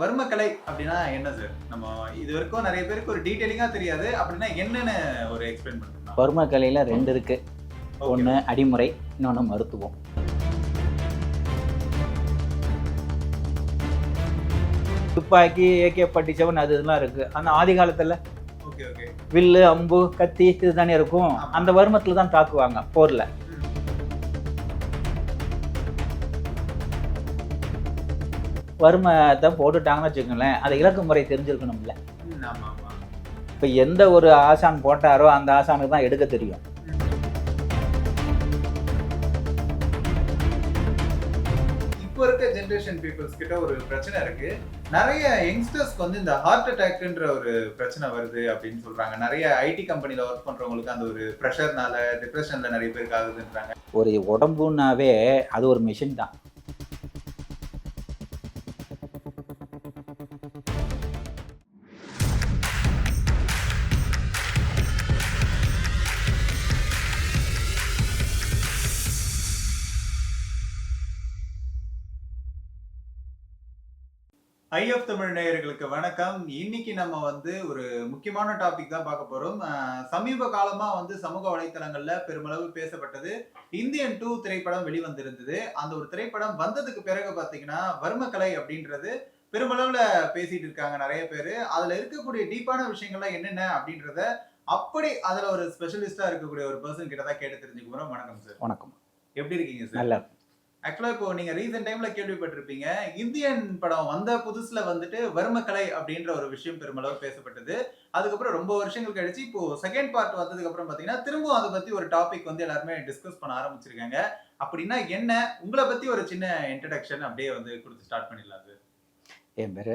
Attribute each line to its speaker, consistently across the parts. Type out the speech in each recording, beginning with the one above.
Speaker 1: வர்மக்கலை அப்படின்னா என்ன சார் நம்ம இது வரைக்கும் நிறைய பேருக்கு ஒரு டீட்டெயிலிங்கா தெரியாது. அப்படின்னா என்னன்னு ஒரு எக்ஸ்பிளைன் பண்ணுங்க.
Speaker 2: வர்ம கலையில் ரெண்டு இருக்கு. ஒன்று அடிமுறை இன்னொன்று மருத்துவம். துப்பாக்கி ஏகே பட்டிச்சவன் அது இதெல்லாம் இருக்கு. ஆனால் ஆதி காலத்தில் வில்லு அம்பு கத்தி இது தானே இருக்கும். அந்த வருமத்தில் தான் தாக்குவாங்க போரில். வருமத்தை போட்டுட்டாங்கன்னு வச்சுக்கோங்களேன் அது இலக்கு முறை தெரிஞ்சிருக்கணும்ல. இப்போ எந்த ஒரு ஆசான் போட்டாரோ அந்த ஆசானுக்கு தான் எடுக்க தெரியும்.
Speaker 1: இப்போ இருக்க ஜென்ரேஷன் பீப்புள்ஸ் கிட்ட ஒரு பிரச்சனை இருக்கு. நிறைய யங்ஸ்டர்ஸ்க்கு வந்து இந்த ஹார்ட் அட்டாக்ன்ற ஒரு பிரச்சனை வருது அப்படின்னு சொல்றாங்க. நிறைய ஐடி கம்பெனில ஒர்க் பண்றவங்களுக்கு அந்த ஒரு ப்ரெஷர்னால டிப்ரெஷன்ல நிறைய பேருக்கு ஆகுதுன்றாங்க.
Speaker 2: ஒரு உடம்புனாவே அது ஒரு மிஷின் தான்.
Speaker 1: ஐஎஃப் தமிழ் நேயர்களுக்கு வணக்கம். இன்னைக்கு நம்ம வந்து ஒரு முக்கியமான டாபிக் தான் பார்க்க போறோம். சமீப காலமா வந்து சமூக வலைத்தளங்கள்ல பெருமளவு பேசப்பட்டது. இந்தியன் டூ திரைப்படம் வெளிவந்திருந்தது. அந்த ஒரு திரைப்படம் வந்ததுக்கு பிறகு பாத்தீங்கன்னா வர்மக்கலை அப்படின்றது பெருமளவுல பேசிட்டு இருக்காங்க நிறைய பேரு. அதுல இருக்கக்கூடிய டீப்பான விஷயங்கள்லாம் என்னென்ன அப்படின்றத அப்படி அதுல ஒரு ஸ்பெஷலிஸ்டா இருக்கக்கூடிய ஒரு பர்சன் கிட்ட தான் கேட்டு தெரிஞ்சுக்க போறோம். வணக்கம் சார்
Speaker 2: வணக்கம்.
Speaker 1: எப்படி இருக்கீங்க சார்
Speaker 2: நல்லா
Speaker 1: ஆக்சுவலா இப்போ நீங்க ரீசெண்ட் டைம்ல கேள்விப்பட்டிருப்பீங்க. இந்தியன் படம் வந்த புதுசுல வந்துட்டு வர்மக்கலை அப்படின்ற ஒரு விஷயம் பெருமளவு பேசப்பட்டது. அதுக்கப்புறம் ரொம்ப வருஷங்கள் கழிச்சு இப்போ செகண்ட் பார்ட் வந்ததுக்கு அப்புறம் பாத்தீங்கன்னா திரும்பவும் அதை பத்தி ஒரு டாபிக் வந்து எல்லாருமே டிஸ்கஸ் பண்ண ஆரம்பிச்சிருக்காங்க. அப்படின்னா என்ன? உங்களை பத்தி ஒரு சின்ன இன்ட்ரடக்ஷன் அப்படியே வந்து கொடுத்து ஸ்டார்ட் பண்ணிடலாம் சார்
Speaker 2: என் பேர்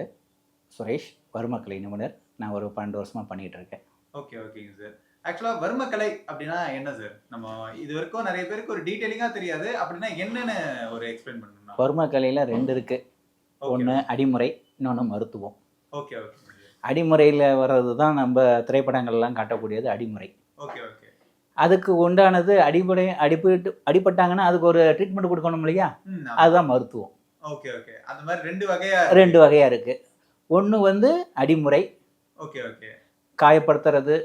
Speaker 2: சுரேஷ் வர்மக்கலை நிபுணர். நான் ஒரு பன்னெண்டு வருஷமாக பண்ணிகிட்டு இருக்கேன்.
Speaker 1: ஓகே ஓகேங்க சார் ஆக்சுவலா வர்மக்கலை அப்படின்னா என்ன சார் நம்ம இது வரைக்கும் நிறைய பேருக்கு ஒரு டீட்டெயிலிங்கா தெரியாது. அப்படின்னா என்னன்னு ஒரு எக்ஸ்பிளைன் பண்ணணும்
Speaker 2: வர்மக்கலையில் ரெண்டு இருக்கு. ஒன்று அடிமுறை இன்னொன்று மருத்துவம்.
Speaker 1: ஓகே ஓகே
Speaker 2: அடிமுறையில் வர்றது தான் நம்ம திரைப்படங்கள்லாம் காட்டக்கூடியது அடிமுறை.
Speaker 1: ஓகே ஓகே
Speaker 2: அதுக்கு உண்டானது அடிப்படை அடிபட்டு அடிபட்டாங்கன்னா அதுக்கு ஒரு ட்ரீட்மெண்ட் கொடுக்கணும் இல்லையா? அதுதான் மருத்துவம்.
Speaker 1: ஓகே ஓகே அந்த மாதிரி ரெண்டு வகையா
Speaker 2: ரெண்டு வகையாக இருக்குது ஒன்று வந்து அடிமுறை.
Speaker 1: ஓகே ஓகே
Speaker 2: காயப்படுத்துறது.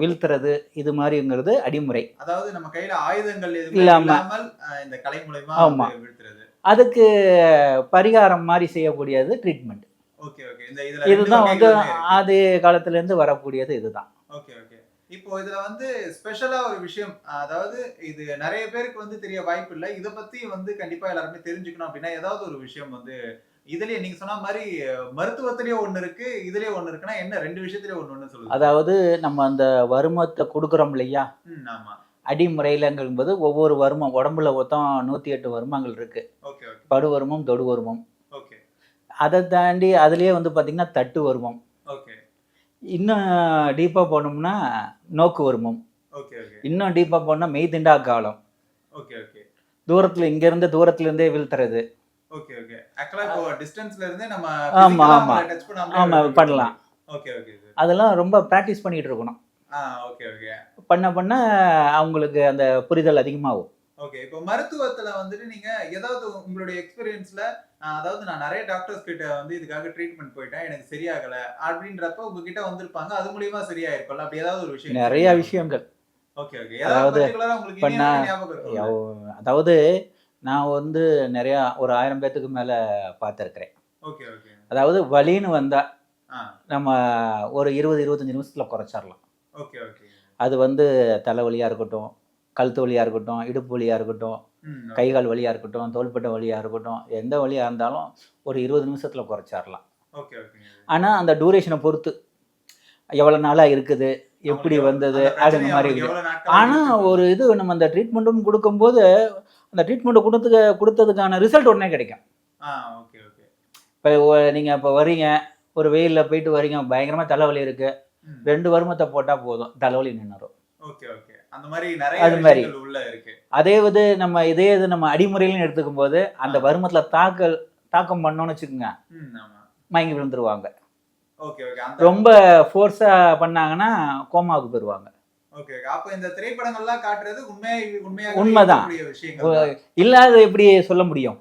Speaker 2: வீழ்த்துறது இது மாதிரிங்கிறது அடிமுறை
Speaker 1: அதாவது நம்ம கையில ஆயுதங்கள். இல்லாமல் இந்த கலை மூலயமா
Speaker 2: ஆமா.
Speaker 1: வந்து வீழ்த்துறது
Speaker 2: அதுக்கு பரிகாரம் மாதிரி செய்யக்கூடியது ட்ரீட்மெண்ட்
Speaker 1: ஓகே ஓகே இந்த இதுல ரெண்டு
Speaker 2: இதுதான் வந்து. ஆதி காலத்துலேருந்து வரக்கூடியது இதுதான்
Speaker 1: ஓகே ஓகே இப்போ இதுல வந்து ஸ்பெஷலா ஒரு விஷயம் அதாவது இது நிறைய பேருக்கு வந்து தெரிய வாய்ப்பு இல்லை இத பத்தி வந்து கண்டிப்பா எல்லாருமே தெரிஞ்சுக்கணும் அப்படின்னா ஏதாவது ஒரு விஷயம் வந்து இதுலயே நீங்க சொன்ன மாதிரி மருத்துவத்திலேயே ஒண்ணு இருக்கு இதுலயே ஒண்ணு இருக்குன்னா என்ன? ரெண்டு விஷயத்திலேயே ஒண்ணு ஒண்ணு சொல்லுங்க.
Speaker 2: அதாவது நம்ம அந்த வருமத்தை கொடுக்குறோம் இல்லையா?
Speaker 1: ஆமா.
Speaker 2: அடிமுறையிலங்கும்போது ஒவ்வொரு வருமம் உடம்புல மொத்தம் நூற்றி எட்டு வருமங்கள் இருக்கு. படு வருமம் தொடு வருமம்
Speaker 1: ஓகே.
Speaker 2: அதை தாண்டி அதுலேயே வந்து பார்த்திங்கன்னா தட்டு வருமம்.
Speaker 1: ஓகே.
Speaker 2: இன்னும் டீப்பாக போனோம்னா நோக்கு வருமம். இன்னும் டீப்பாக போனால் மெய்திண்டா காலம்.
Speaker 1: Okay okay.
Speaker 2: தூரத்தில் இங்கேருந்து தூரத்துலேருந்தே வீழ்த்துறது.
Speaker 1: ஓகே ஓகே ஆக்சுவலா இப்போ டிஸ்டன்ஸ்ல இருந்தே நம்ம
Speaker 2: ஆமா, ஆமா.
Speaker 1: ஒரு-
Speaker 2: பண்ணலாம்.
Speaker 1: ஓகே ஓகே
Speaker 2: அதெல்லாம் ரொம்ப ப்ராக்டிஸ் பண்ணிகிட்டு இருக்கணும்.
Speaker 1: ஆ ஓகே ஓகே
Speaker 2: பண்ண பண்ண அவங்களுக்கு அந்த புரிதல் அதிகமாகும்.
Speaker 1: ஓகே இப்போ மருத்துவத்துல வந்துட்டு நீங்க ஏதாவது உங்களுடைய எக்ஸ்பீரியன்ஸ்ல அதாவது நான் நிறைய டாக்டர்ஸ் கிட்ட வந்து இதுக்காக ட்ரீட்மெண்ட் போயிட்டேன் எனக்கு சரியாகல அப்படின்றப்ப உங்ககிட்ட வந்திருப்பாங்க. அது மூலியமா சரியாயிருக்கும்ல? அப்படி ஏதாவது ஒரு விஷயம்
Speaker 2: நிறைய விஷயங்கள்.
Speaker 1: ஓகே ஓகே
Speaker 2: அதாவது அதாவது நான் வந்து நிறையா ஒரு ஆயிரம் பேர்த்துக்கு மேலே பார்த்துருக்குறேன்.
Speaker 1: Okay okay.
Speaker 2: அதாவது வலின்னு வந்தால் நம்ம ஒரு இருபது இருபத்தஞ்சி நிமிஷத்தில் குறைச்சிடலாம்
Speaker 1: ஓகே ஓகே.
Speaker 2: அது வந்து தலைவலியாக இருக்கட்டும் கழுத்து வலியாக இருக்கட்டும் இடுப்பு வலியாக இருக்கட்டும்
Speaker 1: ம்
Speaker 2: கை கால் வலியாக இருக்கட்டும் தோள்பட்டை வலியாக இருக்கட்டும் எந்த வலியாக இருந்தாலும் ஒரு இருபது நிமிஷத்தில் குறைச்சிடலாம்
Speaker 1: ஓகே ஓகே.
Speaker 2: ஆனால் அந்த டூரேஷனை பொறுத்து எவ்வளோ நாளாக இருக்குது எப்படி வந்தது அது மாதிரி இருக்குது? ஆனால்? ஒரு இது நம்ம அந்த ட்ரீட்மெண்ட்டும் கொடுக்கும்போது அந்த ட்ரீட்மெண்ட்டை கொடுத்து கொடுத்ததுக்கான ரிசல்ட் உடனே கிடைக்கும்.
Speaker 1: ஓகே ஓகே
Speaker 2: இப்போ நீங்கள் இப்போ வரீங்க ஒரு வெயிலில் போயிட்டு வரீங்க பயங்கரமாக தலைவலி இருக்குது
Speaker 1: ம்,
Speaker 2: ரெண்டு வருமத்தை போட்டால் போதும் தலைவலி நின்றுடும்
Speaker 1: ஓகே ஓகே அந்த மாதிரி நிறைய
Speaker 2: அது மாதிரி.
Speaker 1: உள்ள இருக்கு.
Speaker 2: அதே இது நம்ம இதே இது நம்ம அடிமுறையிலும் எடுத்துக்கும் போது அந்த வருமத்தில் தாக்கல் தாக்கம் பண்ணோன்னு வச்சுக்கோங்க மயங்கி விழுந்துருவாங்க.
Speaker 1: ஓகே
Speaker 2: ரொம்ப ஃபோர்ஸாக பண்ணாங்கன்னா கோமாவுக்கு போயிடுவாங்க
Speaker 1: ஓகே ஓகே
Speaker 2: உண்மைதான். இல்லாத எப்படி சொல்ல முடியும்?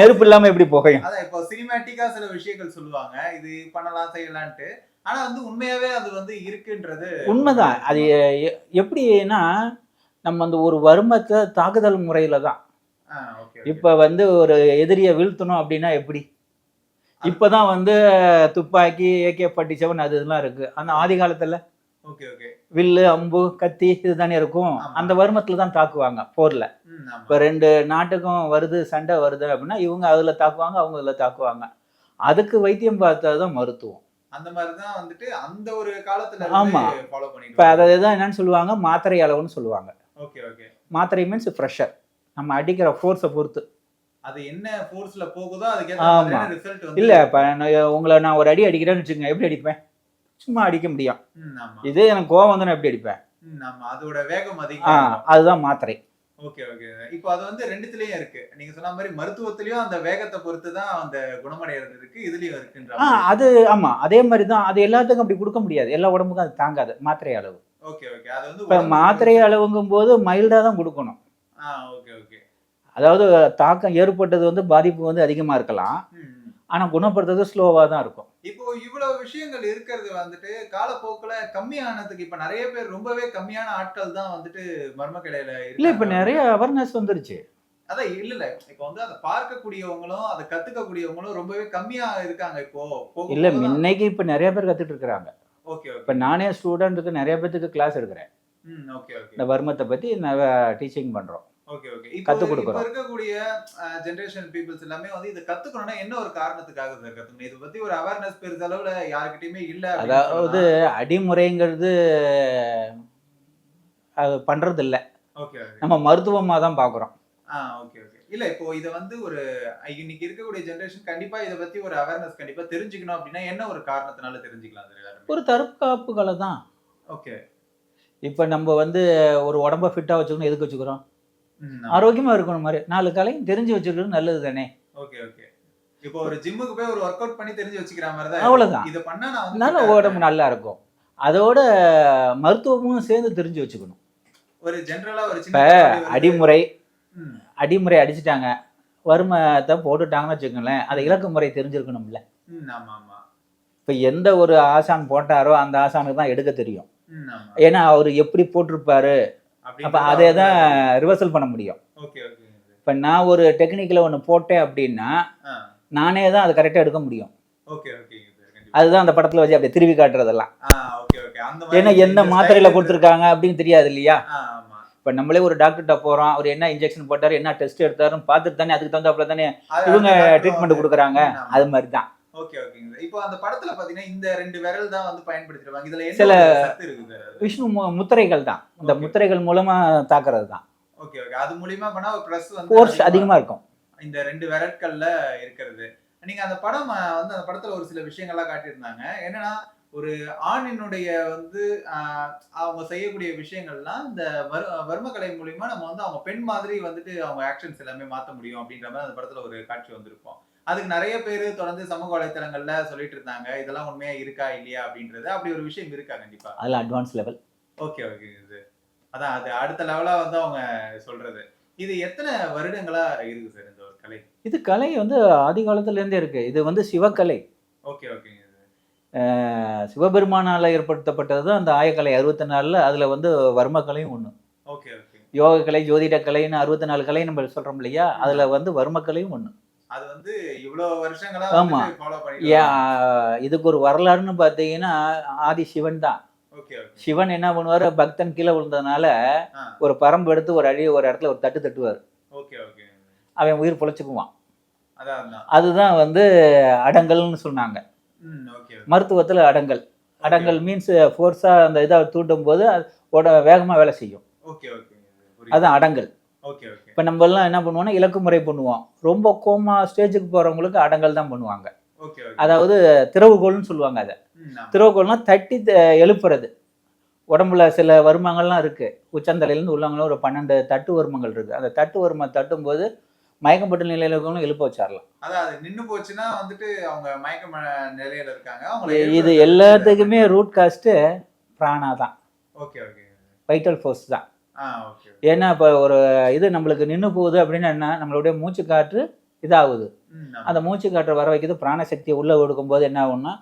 Speaker 2: நெருப்பு இல்லாம எப்படி புகையும்?
Speaker 1: அதான் இப்போ சினிமேட்டிக்கா சில விஷயங்கள் சொல்லுவாங்க. இது பண்ணலாம் செய்யலான்ட்டு. ஆனா வந்து உண்மையாவே அது வந்து இருக்குன்றது
Speaker 2: உண்மைதான். அது எப்படின்னா நம்ம அந்த ஒரு வருமத்தை தாக்குதல் முறையில தான். இப்ப வந்து ஒரு எதிரியை வீழ்த்தணும் அப்படின்னா எப்படி? இப்பதான் வந்து துப்பாக்கி ஏகே ஃபார்ட்டி செவன் அது இதெல்லாம் இருக்கு. அந்த ஆதி காலத்துல
Speaker 1: Okay, okay.
Speaker 2: வில்லு அம்பு கத்தி இதுதானே இருக்கும். அந்த வருமத்துல தான் தாக்குவாங்க போர்ல. இப்ப ரெண்டு நாட்டுக்கும் வருது சண்டை வருது அப்படின்னா இவங்க அதுல தாக்குவாங்க அவங்க இதுல தாக்குவாங்க. அதுக்கு வைத்தியம் பார்த்ததுதான் மருத்துவம்.
Speaker 1: அந்த மாதிரிதான் வந்துட்டு அந்த ஒரு காலத்துல
Speaker 2: ஆமா.
Speaker 1: ஃபாலோ
Speaker 2: இப்ப அதை தான் என்னன்னு சொல்லுவாங்க மாத்திரை அளவுன்னு சொல்லுவாங்க.
Speaker 1: Okay okay.
Speaker 2: மாத்திரை மீன்ஸ் ப்ரெஷர் நம்ம அடிக்கிற ஃபோர்ஸை பொறுத்து.
Speaker 1: அது என்ன ஃபோர்ஸ்ல போகுதோ அதுக்கு
Speaker 2: ஆமா. இல்ல இப்ப உங்களை நான் ஒரு அடி அடிக்கிறேன்னு வச்சுக்கோங்க எப்படி அடிப்பேன்? சும்மா அடிக்க முடியும். இதே எனக்கு கோவம் வந்து நான் எப்படி அடிப்பேன்?
Speaker 1: அதோட வேகம் அதிகம்.
Speaker 2: அதுதான் மாத்திரை.
Speaker 1: Okay okay. இப்போ அது வந்து ரெண்டுத்துலயும் இருக்கு. நீங்க சொன்ன மாதிரி மருத்துவத்திலயும் அந்த வேகத்தை பொறுத்து தான் அந்த குணமடைறது இருக்கு இதுலயும் இருக்குன்ற
Speaker 2: அது ஆமா. அதே மாதிரி தான் அது எல்லாத்துக்கும் அப்படி கொடுக்க முடியாது. எல்லா உடம்புக்கும் அது தாங்காது மாத்திரை அளவு.
Speaker 1: Okay okay. அது வந்து
Speaker 2: இப்ப மாத்திரை அளவுங்கும் போது மைல்டா தான் கொடுக்கணும்.
Speaker 1: ஆ ஓகே ஓகே.
Speaker 2: அதாவது தாக்கம் ஏற்பட்டது வந்து பாதிப்பு வந்து அதிகமா இருக்கலாம். ஆனா குணப்படுத்துறது ஸ்லோவா தான் இருக்கும்.
Speaker 1: இப்போ இவ்வளவு விஷயங்கள் இருக்கிறது வந்துட்டு காலப்போக்குல கம்மியானதுக்கு இப்ப நிறைய பேர் ரொம்பவே கம்மியான ஆட்கள் தான் வந்துட்டு மர்ம கலையில
Speaker 2: இல்ல இப்ப நிறைய அவேர்னஸ் வந்துருச்சு.
Speaker 1: அதான் இல்ல இல்ல. இப்போ வந்து அதை பார்க்கக்கூடியவங்களும் அதை கத்துக்கக்கூடியவங்களும் ரொம்பவே கம்மியா இருக்காங்க இப்போ.
Speaker 2: இல்ல முன்னைக்கு இப்ப நிறைய பேர் கத்துட்டு இருக்கிறாங்க.
Speaker 1: ஓகே
Speaker 2: இப்ப நானே ஸ்டூடெண்ட்டுக்கு நிறைய பேத்துக்கு கிளாஸ் எடுக்கிறேன்.
Speaker 1: ம் ஓகே ஓகே.
Speaker 2: இந்த வர்மத்தை பத்தி டீச்சிங் பண்றோம்.
Speaker 1: இப்போ
Speaker 2: கொடுக்குறோம்.
Speaker 1: இருக்கக்கூடிய ஜெனரேஷன் பீப்புள்ஸ் எல்லாமே வந்து இதை கத்துக்கணும்னா என்ன ஒரு காரணத்துக்காக சார் கத்துக்கணும்? இதை பத்தி ஒரு அவேர்னஸ் பெருசளவுல யாருக்கிட்டயுமே இல்ல
Speaker 2: அதாவது அடிமுறைங்கிறது அது பண்றது இல்ல நம்ம மருத்துவமா தான் பாக்குறோம்.
Speaker 1: ஓகே ஓகே இல்ல இப்போ இத வந்து ஒரு இன்னைக்கு இருக்கக்கூடிய ஜெனரேஷன் கண்டிப்பா இத பத்தி ஒரு அவேர்னஸ் கண்டிப்பா தெரிஞ்சுக்கணும் அப்படின்னா என்ன ஒரு காரணத்தினால தெரிஞ்சுக்கலாம் சார்
Speaker 2: ஒரு தற்காப்பு கலை தான்.
Speaker 1: ஓகே
Speaker 2: இப்ப நம்ம வந்து ஒரு உடம்ப ஃபிட்டா வச்சுக்கணும் எதுக்கு வச்சுக்கிறோம்? ஆரோக்கியமா இருக்கணும் மாதிரி. நாலு கலையும் தெரிஞ்சு வச்சுக்கிறது நல்லது தானே
Speaker 1: ஓகே ஓகே. இப்போ ஒரு ஜிம்முக்கு போய் ஒரு ஒர்க் அவுட் பண்ணி தெரிஞ்சு வச்சுக்கிற மாதிரி தான்
Speaker 2: அவ்வளவுதான்.
Speaker 1: இத பண்ணா ஆ
Speaker 2: உடம்பு நல்லா இருக்கும். அதோட மருத்துவமும் சேர்ந்து தெரிஞ்சு வச்சுக்கணும்.
Speaker 1: ஒரு ஜெனரலா ஒரு
Speaker 2: இப்ப. அடிமுறை அடிமுறை அடிச்சிட்டாங்க. வறுமத்தை போட்டுட்டாங்கன்னு வச்சுக்கோங்களேன். அதை இலக்கு முறை தெரிஞ்சிருக்கணும்ல.
Speaker 1: ம், ஆமா ஆமா.
Speaker 2: இப்ப எந்த ஒரு ஆசான் போட்டாரோ அந்த ஆசானுக்கு தான் எடுக்க தெரியும். ஏன்னா அவர் எப்படி போட்டிருப்பாரு? அப்ப அதே தான் ரிவர்சல் பண்ண முடியும். இப்ப நான் ஒரு டெக்னிக்கில் ஒன்று போட்டேன் அப்படின்னா நானே தான் அதை கரெக்டாக எடுக்க முடியும். அதுதான் அந்த படத்துல வச்சு அப்படியே திருப்பி காட்டுறதெல்லாம். ஏன்னா என்ன மாத்திரையில கொடுத்துருக்காங்க அப்படின்னு தெரியாது இல்லையா? இப்ப நம்மளே ஒரு டாக்டர்கிட்ட போறோம் அவர் என்ன இன்ஜெக்ஷன் போட்டாரு என்ன டெஸ்ட் எடுத்தாருன்னு பார்த்துட்டு தானே அதுக்கு தகுந்தாப்புல தானே இவங்க ட்ரீட்மெண்ட் கொடுக்குறாங்க. அது மாதிரி தான்
Speaker 1: ஓகே ஓகேங்க. இப்போ அந்த படத்துல பாத்தீங்கன்னா இந்த ரெண்டு விரல் தான் வந்து பயன்படுத்திருப்பாங்க. இதுல
Speaker 2: சில? விஷ்ணு முத்திரைகள் தான். இந்த. முத்திரைகள் மூலமா தாக்குறது தான்.
Speaker 1: ஓகே ஓகே அது மூலியமா பண்ணா ஒரு ப்ளஸ் வந்து
Speaker 2: ஃபோர்ஸ்
Speaker 1: அதிகமா-
Speaker 2: இருக்கும்.
Speaker 1: இந்த ரெண்டு விரட்கள்ல இருக்கிறது. நீங்க அந்த படம் வந்து அந்த படத்துல ஒரு சில விஷயங்கள்லாம் காட்டியிருந்தாங்க. என்னன்னா ஒரு ஆணினுடைய வந்து அவங்க செய்யக்கூடிய விஷயங்கள்லாம் இந்த வரு- வர்மக்கலை மூலியமா நம்ம வந்து அவங்க பெண் மாதிரி வந்துட்டு அவங்க ஆக்ஷன்ஸ் எல்லாமே மாத்த முடியும் அப்படின்ற மாதிரி அந்த படத்துல ஒரு காட்சி வந்திருக்கும். அதுக்கு நிறைய பேர் தொடர்ந்து சமூக வலைத்தளங்கள்ல சொல்லிட்டு இருந்தாங்க இதெல்லாம் உண்மையா இருக்கா இல்லையா? அப்படின்றது. அப்படி ஒரு விஷயம் இருக்கா கண்டிப்பா.
Speaker 2: அதுல அட்வான்ஸ் லெவல்
Speaker 1: ஓகே ஓகே இது. அதான் அது அடுத்த லெவலா வந்து அவங்க சொல்றது. இது எத்தனை வருடங்களா இருக்கு சார் இந்த ஒரு கலை?
Speaker 2: இது கலை வந்து ஆதி காலத்துல இருந்தே இருக்கு. இது வந்து சிவக்கலை.
Speaker 1: Okay okay.
Speaker 2: சிவபெருமானால ஏற்படுத்தப்பட்டது தான் அந்த ஆயக்கலை. அறுபத்தி நாலுல அதுல வந்து வர்மக்கலையும் ஒண்ணு.
Speaker 1: Okay okay.
Speaker 2: யோக கலை ஜோதிட கலைன்னு அறுபத்தி நாலு கலை நம்ம சொல்றோம் இல்லையா? அதுல வந்து வர்மக்கலையும் ஒண்ணு.
Speaker 1: அது வந்து இவ்வளவு வருஷங்களா
Speaker 2: ஆமா.
Speaker 1: ஃபாலோ
Speaker 2: ஏன்
Speaker 1: பண்ணிட்டு
Speaker 2: இதுக்கு ஒரு வரலாறுன்னு பார்த்தீங்கன்னா ஆதி சிவன் தான். சிவன் என்ன பண்ணுவாரு? பக்தன் கீழே விழுந்ததுனால. ஒரு பரம்பு எடுத்து ஒரு அடி ஒரு இடத்துல ஒரு தட்டு தட்டுவார். அவன் உயிர் பொழைச்சுக்குவான். அதுதான் வந்து அடங்கல்னு சொன்னாங்க. மருத்துவத்துல அடங்கல். அடங்கல் மீன்ஸ் ஃபோர்ஸா அந்த இதை தூண்டும் போது அது உட வேகமா வேலை செய்யும். அதான் அடங்கல். இப்ப நம்ம எல்லாம் என்ன பண்ணுவோம்னா இலக்கு முறை பண்ணுவோம். ரொம்ப கோமா ஸ்டேஜுக்கு போறவங்களுக்கு அடங்கல் தான் பண்ணுவாங்க. அதாவது திறவுகோல்னு சொல்லுவாங்க அதை. திறவுகோல்னா தட்டி எழுப்புறது. உடம்புல சில வருமங்கள்லாம் இருக்கு. உச்சந்தலையிலேருந்து உள்ளவங்களும் ஒரு பன்னெண்டு தட்டு வருமங்கள் இருக்கு. அந்த தட்டு வருமம் தட்டும்போது மயக்கப்பட்ட நிலையில இருக்கவங்களும் எழுப்ப வச்சிடலாம்
Speaker 1: அதான் அது நின்னு போச்சுன்னா வந்துட்டு அவங்க மயக்க நிலையில இருக்காங்க.
Speaker 2: இது எல்லாத்துக்குமே ரூட் காஸ்ட்டு பிராணா தான்.
Speaker 1: Okay okay.
Speaker 2: வைட்டல் ஃபோர்ஸ் தான்.
Speaker 1: ஆ ஓகே.
Speaker 2: ஏன்னா இப்போ ஒரு இது நம்மளுக்கு நின்று போகுது அப்படின்னா என்ன? நம்மளுடைய மூச்சு காற்று இதாகுது. அந்த மூச்சு காற்றை வர வைக்கிறது பிராணசக்தியை உள்ளே கொடுக்கும்போது என்ன ஆகும்னா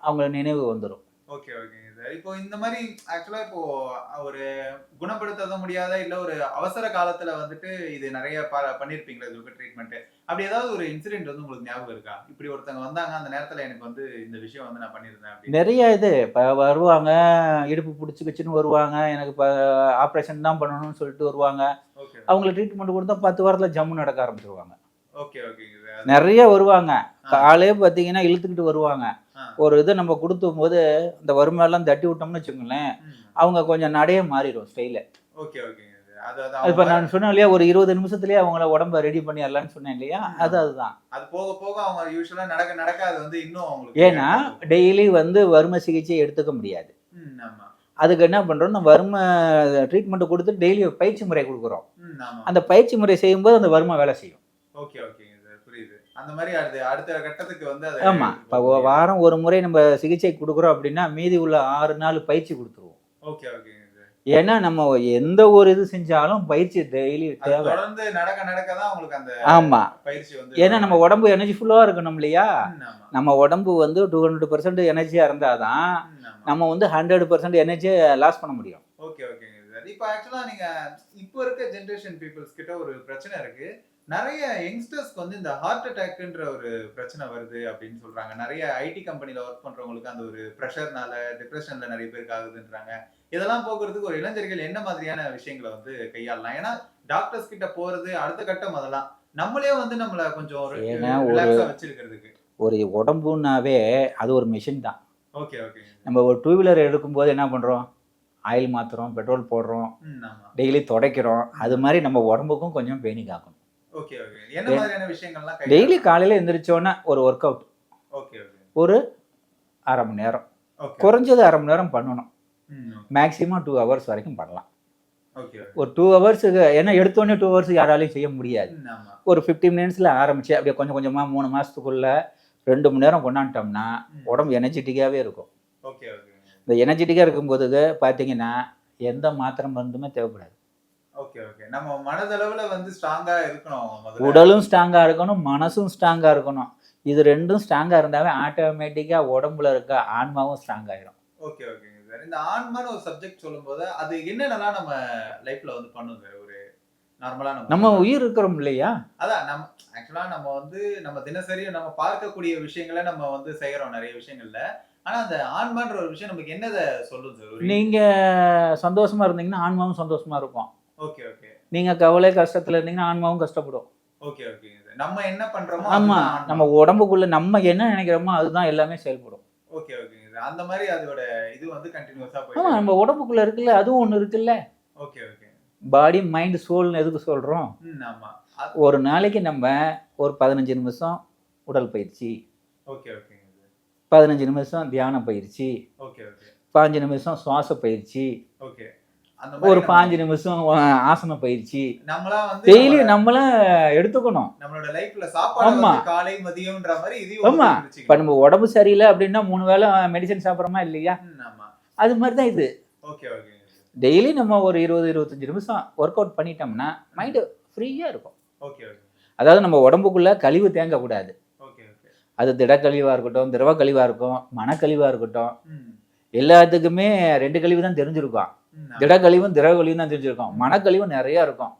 Speaker 2: அவங்க நினைவு வந்துடும்
Speaker 1: ஓகே ஓகேங்க இப்போ இந்த மாதிரி ஆக்சுவலா இப்போ ஒரு குணப்படுத்த முடியாத இல்ல ஒரு அவசர காலத்துல வந்துட்டு இது நிறைய பண்ணிருப்பீங்களா இதுக்கு ட்ரீட்மெண்ட் அப்படி ஏதாவது ஒரு இன்சிடென்ட் வந்து உங்களுக்கு ஞாபகம் இருக்கா? இப்படி ஒருத்தங்க வந்தாங்க அந்த நேரத்துல எனக்கு வந்து இந்த விஷயம் வந்து நான் பண்ணியிருந்தேன்
Speaker 2: நிறைய இது இப்போ வருவாங்க இடுப்பு பிடிச்சிக்கிச்சுன்னு வருவாங்க எனக்கு இப்போ ஆப்ரேஷன் தான் பண்ணணும்னு சொல்லிட்டு வருவாங்க.
Speaker 1: ஓகே
Speaker 2: அவங்களுக்கு ட்ரீட்மெண்ட் கொடுத்தா பத்து வாரத்தில் ஜம்மு நடக்க ஆரம்பிச்சிருவாங்க. நிறைய வருவாங்க. காலே பார்த்தீங்கன்னா இழுத்துக்கிட்டு வருவாங்க. ஒரு இதை நம்ம கொடுத்தும் போது இந்த வறுமையெல்லாம் தட்டி விட்டோம்னு வச்சுக்கோங்களேன் அவங்க கொஞ்சம் நடையே மாறிடும் ஸ்டைல
Speaker 1: ஓகே அது
Speaker 2: இப்போ நான் சொன்னேன் இல்லையா ஒரு இருபது நிமிஷத்துலயே அவங்கள உடம்ப ரெடி பண்ணிடலாம்னு சொன்னேன் இல்லையா. அது அதுதான்.
Speaker 1: அது போக போக அவங்க யூஸ்வலா நடக்க நடக்க அது வந்து இன்னும்
Speaker 2: ஏன்னா டெய்லி வந்து வறுமை சிகிச்சை எடுத்துக்க முடியாது. அதுக்கு என்ன பண்றோம் நம்ம வறுமை ட்ரீட்மெண்ட் கொடுத்து டெய்லி பயிற்சி முறை கொடுக்குறோம். அந்த பயிற்சி முறை செய்யும்போது அந்த வறுமை வேலை செய்யும்.
Speaker 1: ஓகே புரியுது அந்த மாதிரி அது அடுத்த கட்டத்துக்கு வந்து அதை
Speaker 2: ஆமா.
Speaker 1: எடுத்துட்டு
Speaker 2: இப்போ. வாரம் ஒரு முறை நம்ம சிகிச்சை கொடுக்குறோம் அப்படின்னா மீதி உள்ள ஆறு நாள் பயிற்சி கொடுத்துருவோம்.
Speaker 1: ஓகே சார்
Speaker 2: ஏன்னா நம்ம எந்த ஒரு இது செஞ்சாலும் பயிற்சி டெய்லி தேவை.
Speaker 1: தொடர்ந்து நடக்க நடக்க தான் உங்களுக்கு அந்த
Speaker 2: ஆமா.
Speaker 1: பயிற்சி வந்து
Speaker 2: ஏன்னா நம்ம உடம்பு எனர்ஜி ஃபுல்லாக இருக்கணும் இல்லையா? நம்ம உடம்பு வந்து டூ ஹண்ட்ரட் பர்சன்ட் எனர்ஜியாக இருந்தால் தான் நம்ம வந்து ஹண்ட்ரட் பர்சன்ட் எனர்ஜியை லாஸ் பண்ண முடியும்.
Speaker 1: ஓகே சார் இப்போ ஆக்சுவலா நீங்க இப்போ இருக்க ஜென்ரேஷன் பீப்புள்ஸ் கிட்ட ஒரு பிரச்சனை இருக்கு. நிறைய யங்ஸ்டர்ஸ்க்கு வந்து இந்த ஹார்ட் அட்டாக்ன்ற ஒரு பிரச்சனை வருது அப்படின்னு சொல்றாங்க. நிறைய ஐடி கம்பெனில ஒர்க் பண்றவங்களுக்கு அந்த ஒரு ப்ரெஷர்னால டிப்ரெஷன்ல நிறைய பேருக்கு ஆகுதுன்றாங்க. இதெல்லாம் போக்குறதுக்கு ஒரு இளைஞர்கள் என்ன மாதிரியான விஷயங்களை வந்து கையாளலாம்? ஏன்னா டாக்டர்ஸ் கிட்ட போறது அடுத்த கட்டம் அதெல்லாம். நம்மளே வந்து நம்மள கொஞ்சம் வச்சிருக்கிறதுக்கு.
Speaker 2: ஒரு உடம்புனாவே அது ஒரு மிஷின் தான்.
Speaker 1: ஓகே ஓகேங்க
Speaker 2: நம்ம ஒரு டூ வீலர் எடுக்கும்போது என்ன பண்ணுறோம் ஆயில் மாற்றுறோம் பெட்ரோல் போடுறோம் டெய்லி துடைக்கிறோம். அது மாதிரி நம்ம உடம்புக்கும் கொஞ்சம் பேணி காக்கணும் டெய்லி காலையில் எந்திரிச்சோன்னே ஒரு ஒர்க் அவுட் ஒரு அரை மணி நேரம். குறைஞ்சது அரை மணி நேரம் பண்ணணும். மேக்ஸிமம் டூ ஹவர்ஸ் வரைக்கும் பண்ணலாம்.
Speaker 1: ஓகே
Speaker 2: ஒரு டூ ஹவர்ஸுக்கு ஏன்னா எடுத்தோடனே டூ ஹவர்ஸ் யாராலையும் செய்ய முடியாது. ஒரு ஃபிஃப்டி மினிட்ஸில் ஆரம்பிச்சு அப்படியே கொஞ்சம் கொஞ்சமாக மூணு மாதத்துக்குள்ள ரெண்டு மணி நேரம் கொண்டாண்டோம்னா. உடம்பு எனர்ஜெட்டிக்காகவே இருக்கும்.
Speaker 1: Okay okay.
Speaker 2: இந்த எனர்ஜெட்டிக்காக இருக்கும்போது பார்த்தீங்கன்னா எந்த மாத்திரை மருந்துமே தேவைப்படாது.
Speaker 1: ஓகே ஓகே நம்ம மனதளவுல வந்து ஸ்ட்ராங்கா இருக்கணும்
Speaker 2: உடலும் ஸ்ட்ராங்காக இருக்கணும் மனசும் ஸ்ட்ராங்காக இருக்கணும். இது ரெண்டும் ஸ்ட்ராங்காக இருந்தாவே ஆட்டோமேட்டிக்காக உடம்புல இருக்க ஆன்மாவும் ஸ்ட்ராங் ஆயிரும்.
Speaker 1: ஓகே ஓகேங்க சார் இந்த ஆன்மான்னு ஒரு சப்ஜெக்ட் சொல்லும்போது அது என்னென்னலாம் நம்ம லைஃப்ல வந்து பண்ணும் சார் ஒரு நார்மலா நம்ம
Speaker 2: நம்ம உயிர் இருக்கிறோம் இல்லையா?
Speaker 1: அதான் நம்ம ஆக்சுவலா நம்ம வந்து நம்ம தினசரி நம்ம பார்க்கக்கூடிய விஷயங்களை நம்ம வந்து செய்யறோம் நிறைய விஷயங்கள்ல. ஆனா அந்த ஆன்மான்ற ஒரு விஷயம் நமக்கு என்னதை சொல்லும் சார்?
Speaker 2: நீங்கள் சந்தோஷமாக இருந்தீங்கன்னா ஆன்மாவும் சந்தோஷமாக இருக்கும்.
Speaker 1: Okay okay.
Speaker 2: நீங்கள் கவலை கஷ்டத்தில் இருந்தீங்கன்னா ஆன்மாவும் கஷ்டப்படும்.
Speaker 1: ஓகே சார் நம்ம என்ன பண்றோமோ
Speaker 2: ஆமா. நம்ம உடம்புக்குள்ள நம்ம என்ன நினைக்கிறோமோ அதுதான் எல்லாமே செயல்படும்.
Speaker 1: ஓகே சார் அந்த மாதிரி அதோட இது வந்து கண்டினியூஸா
Speaker 2: ஆமா
Speaker 1: போயிட்டு
Speaker 2: நம்ம உடம்புக்குள்ள இருக்குல்ல அதுவும் ஒண்ணு இருக்குல்ல.
Speaker 1: Okay okay.
Speaker 2: பாடி மைண்ட் சோல்னு எதுக்கு சொல்றோம்?
Speaker 1: ஆமா.
Speaker 2: ஒரு நாளைக்கு நம்ம ஒரு பதினஞ்சு நிமிஷம் உடல் பயிற்சி.
Speaker 1: ஓகே சார்
Speaker 2: பதினஞ்சு நிமிஷம் தியான பயிற்சி
Speaker 1: ஓகே ஓகே.
Speaker 2: பாஞ்சு நிமிஷம் சுவாச பயிற்சி
Speaker 1: ஓகே. அந்த
Speaker 2: ஒரு பாஞ்சு நிமிஷம் ஆசன பயிற்சி.
Speaker 1: நம்மளா வந்து
Speaker 2: டெய்லி
Speaker 1: நம்ம-
Speaker 2: நம்மள எடுத்துக்கணும்.
Speaker 1: நம்மளோட லைஃப்ல சாப்பாடு
Speaker 2: ஆமா.
Speaker 1: வந்து காலை மதியம்ன்ற மாதிரி இதையும்
Speaker 2: ஆமா.
Speaker 1: வந்து
Speaker 2: இப்ப. நம்ம உடம்பு சரியில்லை அப்படின்னா மூணு வேளை மெடிசன் சாப்பிட்றோமா இல்லையா? அது மாதிரி தான் இது.
Speaker 1: Okay okay.
Speaker 2: டெய்லி நம்ம ஒரு இருபது இருபத்தஞ்சு நிமிஷம் ஒர்க் அவுட் பண்ணிட்டோம்னா மைண்டு ஃப்ரீயா இருக்கும்.
Speaker 1: Okay okay.
Speaker 2: அதாவது நம்ம உடம்புக்குள்ள கழிவு தேங்கக்கூடாது. அது திடக்கழிவா இருக்கட்டும் திரவ கழிவா இருக்கும் மனக்கழிவா இருக்கட்டும் எல்லாத்துக்குமே ரெண்டு கழிவு தான் தெரிஞ்சிருக்கும். திடக்கழிவும் திரவ கழிவும் தான் தெரிஞ்சிருக்கும். மனக்கழிவும் நிறைய இருக்கும்.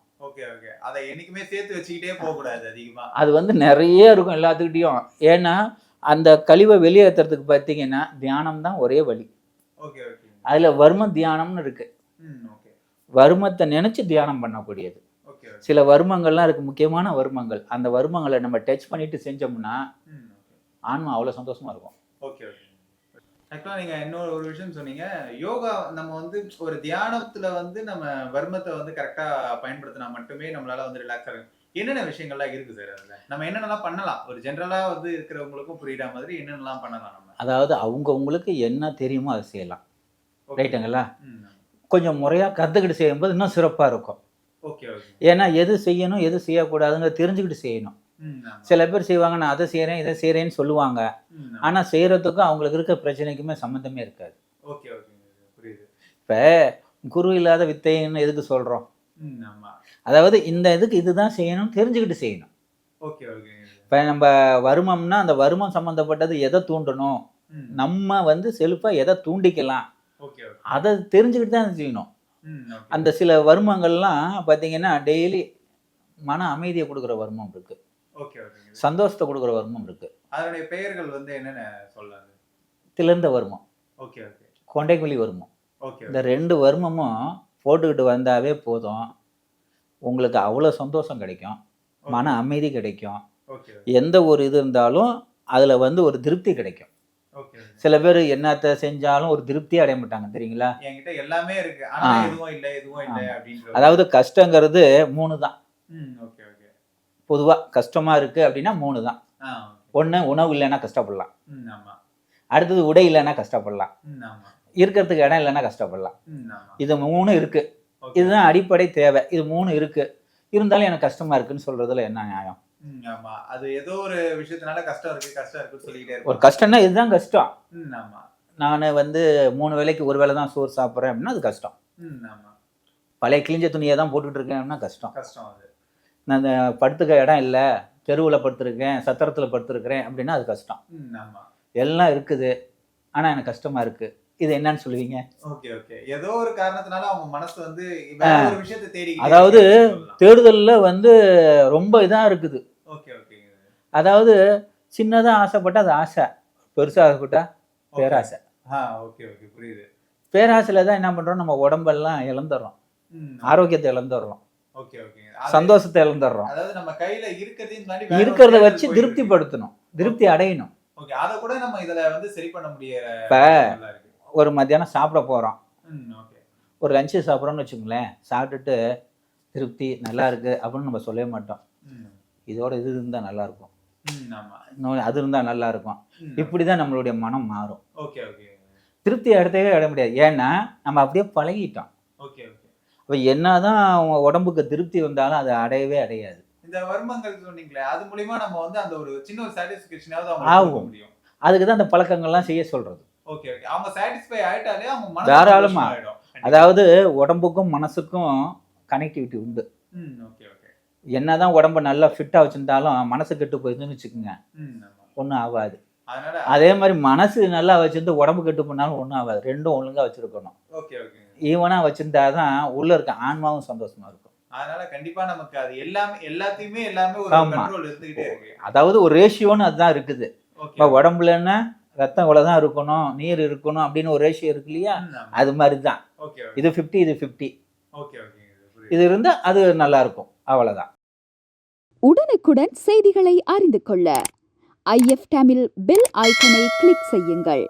Speaker 1: அதை
Speaker 2: வந்து நிறைய இருக்கும் எல்லாத்துக்கிட்டையும். ஏன்னா அந்த கழிவை வெளியேற்றுறதுக்கு பார்த்தீங்கன்னா தியானம் தான் ஒரே வழி. அதுல வர்ம தியானம்னு இருக்கு. வர்மத்தை நினைச்சு தியானம் பண்ணக்கூடியது. சில வர்மங்கள்லாம் இருக்கு. முக்கியமான வர்மங்கள். அந்த வர்மங்களை நம்ம டச் பண்ணிட்டு செஞ்சோம்னா ஆன்மா அவ்வளோ சந்தோஷமா இருக்கும்.
Speaker 1: ஓகே ஓகே ஆக்சுவலாக நீங்கள் இன்னொரு ஒரு விஷயம் சொன்னீங்க. யோகா நம்ம வந்து ஒரு தியானத்துல வந்து நம்ம வர்மத்தை வந்து கரெக்டாக பயன்படுத்தினா மட்டுமே நம்மளால வந்து ரிலாக்ஸ் ஆகும் என்னென்ன விஷயங்கள்லாம் இருக்கு சார் அதில்? நம்ம என்னென்னலாம் பண்ணலாம்? ஒரு ஜென்ரலாக வந்து இருக்கிறவங்களுக்கும் புரியுற மாதிரி என்னென்னலாம் பண்ணலாம் நம்ம?
Speaker 2: அதாவது அவங்கவுங்களுக்கு என்ன தெரியுமோ அதை செய்யலாம். ரைட்டுங்களா கொஞ்சம் முறையாக கற்றுக்கிட்டு செய்யும்போது இன்னும் சிறப்பாக இருக்கும்.
Speaker 1: ஓகே
Speaker 2: ஏன்னா எது செய்யணும் எது செய்யக்கூடாதுங்கிறத தெரிஞ்சுக்கிட்டு செய்யணும். சில பேர் செய்வாங்க நான் அதை செய்கிறேன் இதை செய்கிறேன்னு சொல்லுவாங்க. ஆனால் செய்கிறதுக்கும் அவங்களுக்கு இருக்க பிரச்சனைக்குமே சம்மந்தமே இருக்காது.
Speaker 1: ஓகே ஓகே புரியுது.
Speaker 2: இப்போ குரு இல்லாத வித்தைன்னு எதுக்கு சொல்கிறோம் அதாவது இந்த இதுக்கு இதுதான் செய்யணும் தெரிஞ்சுக்கிட்டு செய்யணும்.
Speaker 1: ஓகே ஓகே
Speaker 2: இப்போ நம்ம வருமம்னா அந்த வருமம் சம்மந்தப்பட்டது எதை தூண்டணும்? நம்ம வந்து செழிப்பாக எதை தூண்டிக்கலாம்? அதை தெரிஞ்சுக்கிட்டு தான் செய்யணும். அந்த சில வருமங்கள்லாம் பார்த்தீங்கன்னா டெய்லி மன அமைதியை கொடுக்குற வருமம் இருக்குது சந்தோஷத்தை கொடுக்குற வருமம் இருக்குது
Speaker 1: அதனுடைய பெயர்கள் வந்து என்னென்ன சொல்லாது
Speaker 2: திளர்ந்த வருமம்
Speaker 1: ஓகே ஓகே.
Speaker 2: கொண்டைக்குழி வருமம்.
Speaker 1: ஓகே
Speaker 2: இந்த ரெண்டு வருமமும் போட்டுக்கிட்டு வந்தாவே போதும். உங்களுக்கு அவ்வளோ சந்தோஷம் கிடைக்கும். மன அமைதி கிடைக்கும். எந்த ஒரு இது இருந்தாலும் அதில் வந்து ஒரு திருப்தி கிடைக்கும். சில பேர் என்னத்தை செஞ்சாலும் ஒரு திருப்தியே அடைய மாட்டாங்க தெரியுங்களா?
Speaker 1: என்கிட்ட எல்லாமே இருக்கு.
Speaker 2: அதாவது கஷ்டங்கிறது மூணு தான். பொதுவாக கஷ்டமாக இருக்குது அப்படின்னா மூணு தான். ஒன்று உணவு இல்லைன்னா கஷ்டப்படலாம். அடுத்தது உடை இல்லைன்னா கஷ்டப்படலாம். இருக்கிறதுக்கு இடம் இல்லைன்னா கஷ்டப்படலாம். இது மூணு இருக்குது
Speaker 1: ஓகே.
Speaker 2: இதுதான் அடிப்படை தேவை. இது மூணு இருக்குது இருந்தாலும் எனக்கு கஷ்டமாக இருக்குன்னு சொல்கிறதுல என்ன நியாயம்?
Speaker 1: அது ஏதோ ஒரு விஷயத்தினால கஷ்டம் இருக்கு கஷ்டம் இருக்குன்னு சொல்லிக்கிட்டே
Speaker 2: ஒரு கஷ்டம்னா இதுதான் கஷ்டம். நான் வந்து மூணு வேளைக்கு ஒரு வேளை தான் சோறு சாப்பிட்றேன் அப்படின்னா அது கஷ்டம். பழைய கிழிஞ்ச துணியை தான் போட்டுட்டு இருக்கேன்னா கஷ்டம்.
Speaker 1: கஷ்டம் அது.
Speaker 2: நான் இந்த படுத்துக்க இடம் இல்லை தெருவில் படுத்திருக்கேன் சத்திரத்தில் படுத்திருக்கிறேன் அப்படின்னா அது கஷ்டம். எல்லாம் இருக்குது. ஆனால் எனக்கு கஷ்டமாக இருக்குது இது என்னன்னு சொல்லுவீங்க?
Speaker 1: Okay okay. ஏதோ ஒரு காரணத்தினால அவங்க மனசு வந்து ஒரு விஷயத்தை தேடி
Speaker 2: அதாவது தேடுதலில் வந்து ரொம்ப இதாக இருக்குது.
Speaker 1: Okay okay.
Speaker 2: அதாவது சின்னதாக ஆசைப்பட்டா அது ஆசை. பெருசாக ஆசைப்பட்டா பேராசை.
Speaker 1: ஆ ஓகே ஓகே. புரியுது.
Speaker 2: பேராசையில் தான் என்ன பண்ணுறோம் நம்ம உடம்பெல்லாம் இழந்துடுறோம். ஆரோக்கியத்தை இழந்துடுறோம். சந்தோஷத்தை இழந்துடுறோம். இருக்கிறத வச்சு. திருப்திப்படுத்தணும். திருப்தி அடையணும்.
Speaker 1: ஓகே அத கூட நம்ம இதுல வந்து சரி பண்ண முடியற
Speaker 2: இப்ப ஒரு மத்தியானம் சாப்பிட போகிறோம் ஒரு லஞ்சு சாப்பிட்றோம்னு வச்சுங்களேன் சாப்பிட்டுட்டு திருப்தி நல்லா இருக்கு அப்படின்னு நம்ம சொல்லவே மாட்டோம். இதோட இது இருந்தால் நல்லா இருக்கும். அது இருந்தால் நல்லா இருக்கும்.
Speaker 1: ம்,
Speaker 2: இப்படி தான் நம்மளுடைய மனம் மாறும். திருப்தி இடத்தவே இட முடியாது. ஏன்னா நம்ம அப்படியே பழகிட்டோம்.
Speaker 1: ஓகே
Speaker 2: அப்போ என்னதான் அவங்க உடம்புக்கு திருப்தி வந்தாலும் அது அடையவே அடையாது.
Speaker 1: இந்த வர்மங்கள் சொன்னீங்களே அது மூலியமா நம்ம வந்து அந்த ஒரு சின்ன ஒரு சாட்டிஸ்ஃபேக்ஷனாவது
Speaker 2: ஆகும்.
Speaker 1: முடியும்.
Speaker 2: அதுக்கு தான் அந்த பழக்கங்கள்லாம் செய்ய சொல்கிறது
Speaker 1: ஓகே ஓகே. அவங்க சாட்டிஸ்ஃபை ஆயிட்டாலே அவங்க
Speaker 2: தாராளமா. அதாவது உடம்புக்கும் மனசுக்கும் கனெக்டிவிட்டி உண்டு.
Speaker 1: Okay okay.
Speaker 2: என்னதான் உடம்ப நல்லா ஃபிட்டாக வச்சுருந்தாலும் மனசு கெட்டு போயிருந்துன்னு வச்சுக்கோங்க. ஒன்றும் ஆகாது. அதே மாதிரி மனசு நல்லா வச்சிருந்து உடம்பு கெட்டு போனாலும் ஒன்றும் ஆகாது. ரெண்டும் ஒழுங்காக வச்சுருக்கணும்.
Speaker 1: Okay okay.
Speaker 2: ஈவனாக வச்சிருந்தா தான் உள்ளே இருக்க ஆன்மாவும் சந்தோஷமா இருக்கும்.
Speaker 1: அதனால கண்டிப்பா நமக்கு அது எல்லாமே எல்லாத்தையுமே எல்லாமே ஒரு. கண்ட்ரோல் இருந்துகிட்டே இருக்கு.
Speaker 2: அதாவது ஒரு ரேஷியோன்னு அதுதான் இருக்குது. இப்போ உடம்புலன்னா ரத்தம் இவ்வளோ தான் இருக்கணும் நீர் இருக்கணும் அப்படின்னு ஒரு ரேஷியோ இருக்கு இல்லையா? அது மாதிரி தான் இது ஃபிஃப்டி இது ஃபிஃப்டி
Speaker 1: ஓகே ஓகே
Speaker 2: இது இருந்தால் அது நல்லா இருக்கும். அவ்வளோதான்
Speaker 3: உடனுக்குடன் செய்திகளை அறிந்து கொள்ள ஐஎஃப் தமிழ் பெல் ஐக்கனை கிளிக் செய்யுங்கள்.